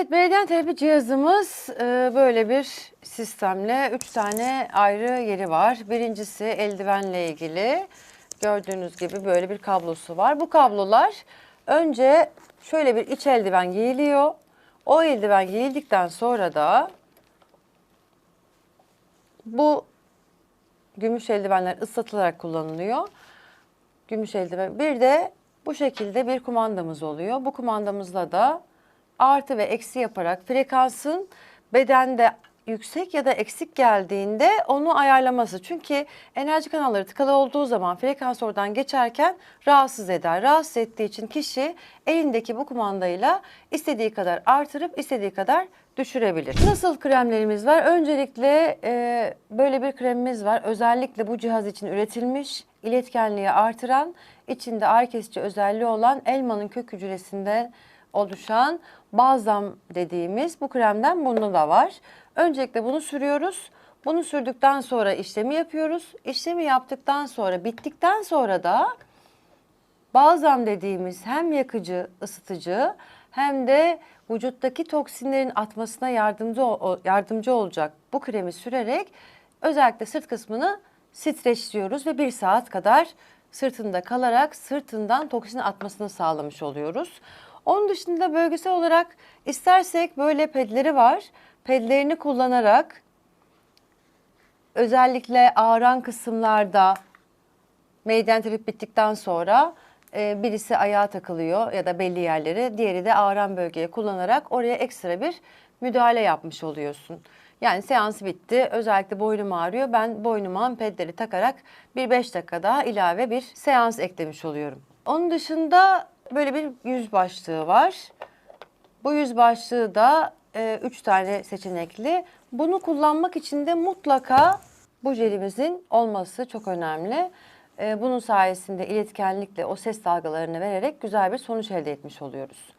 Evet, meridian terapi cihazımız e, böyle bir sistemle üç tane ayrı yeri var. Birincisi eldivenle ilgili. Gördüğünüz gibi böyle bir kablosu var. Bu kablolar önce şöyle bir iç eldiven giyiliyor. O eldiven giyildikten sonra da bu gümüş eldivenler ıslatılarak kullanılıyor. Gümüş eldiven. Bir de bu şekilde bir kumandamız oluyor. Bu kumandamızla da artı ve eksi yaparak frekansın bedende yüksek ya da eksik geldiğinde onu ayarlaması. Çünkü enerji kanalları tıkalı olduğu zaman frekans oradan geçerken rahatsız eder. Rahatsız ettiği için kişi elindeki bu kumandayla istediği kadar artırıp istediği kadar düşürebilir. Nasıl kremlerimiz var? Öncelikle e, böyle bir kremimiz var. Özellikle bu cihaz için üretilmiş, iletkenliği artıran, içinde ağrı kesici özelliği olan elmanın kök hücresinden oluşan balzam dediğimiz bu kremden bunda da var. Öncelikle bunu sürüyoruz. Bunu sürdükten sonra işlemi yapıyoruz. İşlemi yaptıktan sonra bittikten sonra da balzam dediğimiz hem yakıcı, ısıtıcı hem de vücuttaki toksinlerin atmasına yardımcı yardımcı olacak bu kremi sürerek özellikle sırt kısmını streçliyoruz ve bir saat kadar sırtında kalarak sırtından toksin atmasını sağlamış oluyoruz. Onun dışında bölgesel olarak istersek böyle pedleri var. Pedlerini kullanarak özellikle ağrıyan kısımlarda meydan tepip bittikten sonra e, birisi ayağa takılıyor ya da belli yerlere, diğeri de ağrıyan bölgeye kullanarak oraya ekstra bir müdahale yapmış oluyorsun. Yani seans bitti. Özellikle boynum ağrıyor. Ben boynuma pedleri takarak bir 5 dakika daha ilave bir seans eklemiş oluyorum. Onun dışında böyle bir yüz başlığı var. Bu yüz başlığı da 3 tane seçenekli. Bunu kullanmak için de mutlaka bu jelimizin olması çok önemli. E, bunun sayesinde iletkenlikle o ses dalgalarını vererek güzel bir sonuç elde etmiş oluyoruz.